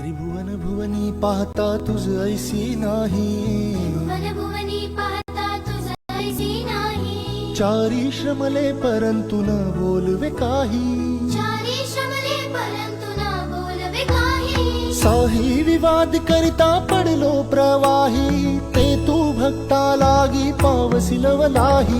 त्रिभुवन भुवनी पाहता तुझ ऐसी नाही. मन भुवनी पाहता तुझ ऐसी नाही. चारी श्रमले परंतु न बोलवे काही. चारी श्रमले परंतु न बोलवे काही. साही विवाद करिता पडलो प्रवाही ते तू भक्ता लागी पावसिलवलाही